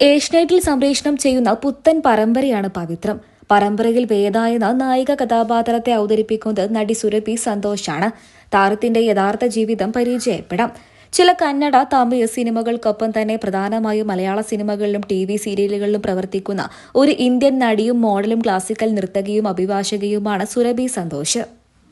ഏഷ്യനെറ്റിൽ സംപ്രേഷണം ചെയ്യുന്ന പുത്തൻ പരമ്പരയാണ് പവിത്രം. പരമ്പരയിൽ വേദ നായിക കഥാപാത്രത്തെ അവതരിപ്പിക്കുന്നത് നടി സുരഭി സന്തോഷാണ്. താരത്തിന്റെ യഥാർത്ഥ ജീവിതം പരിചയപ്പെടാം. ചില കന്നഡ തമിഴ് സിനിമകൾക്കൊപ്പം തന്നെ പ്രധാനമായും മലയാള സിനിമകളിലും ടി വി സീരിയലുകളിലും പ്രവർത്തിക്കുന്ന ഒരു ഇന്ത്യൻ നടിയും മോഡലും ക്ലാസിക്കൽ നർത്തകിയും അഭിഭാഷകയുമാണ് സുരഭി സന്തോഷ്.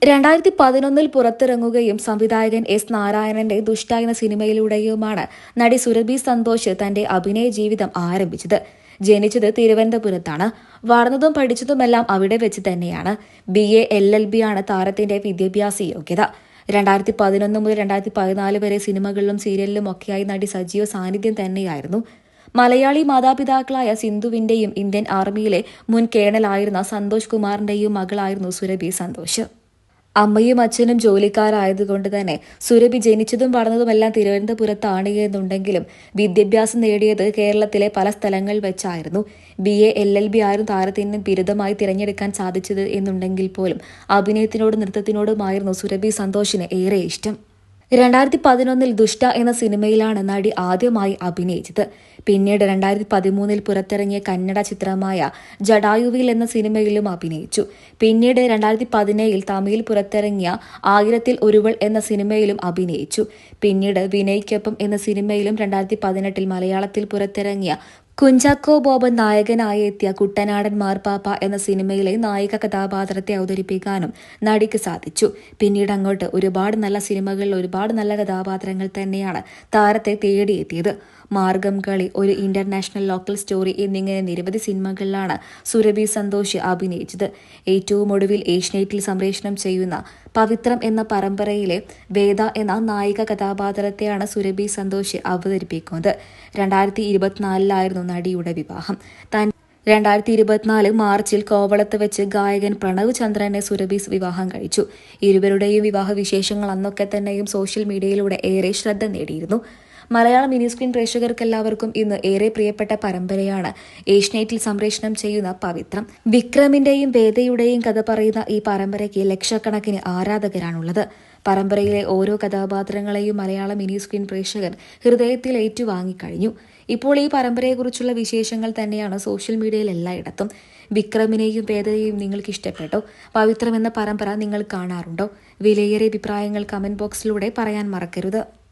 രണ്ടായിരത്തി പതിനൊന്നിൽ പുറത്തിറങ്ങുകയും സംവിധായകൻ എസ് നാരായണന്റെ ദുഷ്ട എന്ന സിനിമയിലൂടെയുമാണ് നടി സുരഭി സന്തോഷ് തന്റെ അഭിനയ ജീവിതം ആരംഭിച്ചത്. ജനിച്ചത് തിരുവനന്തപുരത്താണ്. വളർന്നതും പഠിച്ചതുമെല്ലാം അവിടെ വെച്ച് തന്നെയാണ്. B A L L B ആണ് താരത്തിന്റെ വിദ്യാഭ്യാസ യോഗ്യത. രണ്ടായിരത്തി പതിനൊന്ന് മുതൽ രണ്ടായിരത്തി പതിനാല് വരെ സിനിമകളിലും സീരിയലിലും ഒക്കെയായി നടി സജീവ സാന്നിധ്യം തന്നെയായിരുന്നു. മലയാളി മാതാപിതാക്കളായ സിന്ധുവിന്റെയും ഇന്ത്യൻ ആർമിയിലെ മുൻ കേണലായിരുന്ന സന്തോഷ് കുമാറിന്റെയും മകളായിരുന്നു സുരഭി സന്തോഷ്. അമ്മയും അച്ഛനും ജോലിക്കാരായതുകൊണ്ട് തന്നെ സുരഭി ജനിച്ചതും വളർന്നതുമെല്ലാം തിരുവനന്തപുരത്താണ് എന്നുണ്ടെങ്കിലും വിദ്യാഭ്യാസം നേടിയത് കേരളത്തിലെ പല സ്ഥലങ്ങൾ വെച്ചായിരുന്നു. B A L L B ആയിരുന്നു താരത്തിന് ബിരുദമായി തിരഞ്ഞെടുക്കാൻ സാധിച്ചത് എന്നുണ്ടെങ്കിൽ പോലും അഭിനയത്തിനോടും നൃത്തത്തിനോടുമായിരുന്നു സുരഭി സന്തോഷിന് ഏറെ ഇഷ്ടം. രണ്ടായിരത്തി പതിനൊന്നിൽ ദുഷ്ട എന്ന സിനിമയിലാണ് നടി ആദ്യമായി അഭിനയിച്ചത്. പിന്നീട് രണ്ടായിരത്തി പതിമൂന്നിൽ പുറത്തിറങ്ങിയ കന്നഡ ചിത്രമായ ജഡായുവിൽ എന്ന സിനിമയിലും അഭിനയിച്ചു. പിന്നീട് രണ്ടായിരത്തി പതിനേഴിൽ തമിഴിൽ പുറത്തിറങ്ങിയ ആയിരത്തിൽ ഒരുവൾ എന്ന സിനിമയിലും അഭിനയിച്ചു. പിന്നീട് വിനയ്ക്കൊപ്പം എന്ന സിനിമയിലും രണ്ടായിരത്തി പതിനെട്ടിൽ മലയാളത്തിൽ പുറത്തിറങ്ങിയ കുഞ്ചാക്കോ ബോബൻ നായകനായി എത്തിയ കുട്ടനാടൻ മാർപ്പാപ്പ എന്ന സിനിമയിലെ നായിക കഥാപാത്രത്തെ അവതരിപ്പിക്കാനും നടിക്ക് സാധിച്ചു. പിന്നീട് അങ്ങോട്ട് ഒരുപാട് നല്ല സിനിമകളിൽ ഒരുപാട് നല്ല കഥാപാത്രങ്ങൾ തന്നെയാണ് താരത്തെ തേടിയെത്തിയത്. മാർഗം കളി ഒരു ഇന്റർനാഷണൽ ലോക്കൽ സ്റ്റോറി എന്നിങ്ങനെ നിരവധി സിനിമകളിലാണ് സുരഭി സന്തോഷ് അഭിനയിച്ചത്. ഏറ്റവും ഒടുവിൽ ഏഷ്യനെറ്റിൽ സംപ്രേഷണം ചെയ്യുന്ന പവിത്രം എന്ന പരമ്പരയിലെ വേദ എന്ന നായിക കഥാപാത്രത്തെയാണ് സുരഭി സന്തോഷ് അവതരിപ്പിക്കുന്നത്. രണ്ടായിരത്തി ഇരുപത്തിനാലിലായിരുന്നു നടിയുടെ വിവാഹം. താൻ രണ്ടായിരത്തി ഇരുപത്തിനാല് മാർച്ചിൽ കോവളത്ത് വെച്ച് ഗായകൻ പ്രണവ് ചന്ദ്രനെ സുരഭി വിവാഹം കഴിച്ചു. ഇരുവരുടെയും വിവാഹ വിശേഷങ്ങൾ അന്നൊക്കെ തന്നെയും സോഷ്യൽ മീഡിയയിലൂടെ ഏറെ ശ്രദ്ധ നേടിയിരുന്നു. മലയാളം മിനി സ്ക്രീൻ പ്രേക്ഷകർക്കെല്ലാവർക്കും ഇന്ന് ഏറെ പ്രിയപ്പെട്ട പരമ്പരയാണ്. ഏഷ്യനെറ്റിൽ സംപ്രേഷണം ചെയ്യുന്ന പവിത്രം. വിക്രമിന്റെയും വേദയുടെയും കഥ പറയുന്ന ഈ പരമ്പരയ്ക്ക് ലക്ഷക്കണക്കിന് ആരാധകരാണുള്ളത്. പരമ്പരയിലെ ഓരോ കഥാപാത്രങ്ങളെയും മലയാള മിനി സ്ക്രീൻ പ്രേക്ഷകർ ഹൃദയത്തിൽ ഏറ്റുവാങ്ങിക്കഴിഞ്ഞു. ഇപ്പോൾ ഈ പരമ്പരയെക്കുറിച്ചുള്ള വിശേഷങ്ങൾ തന്നെയാണ് സോഷ്യൽ മീഡിയയിൽ എല്ലായിടത്തും. വിക്രമിനെയും വേദയെയും നിങ്ങൾക്ക് ഇഷ്ടപ്പെട്ടോ? പവിത്രം എന്ന പരമ്പര നിങ്ങൾ കാണാറുണ്ടോ? വിലയേറിയ അഭിപ്രായങ്ങൾ കമന്റ് ബോക്സിലൂടെ പറയാൻ മറക്കരുത്.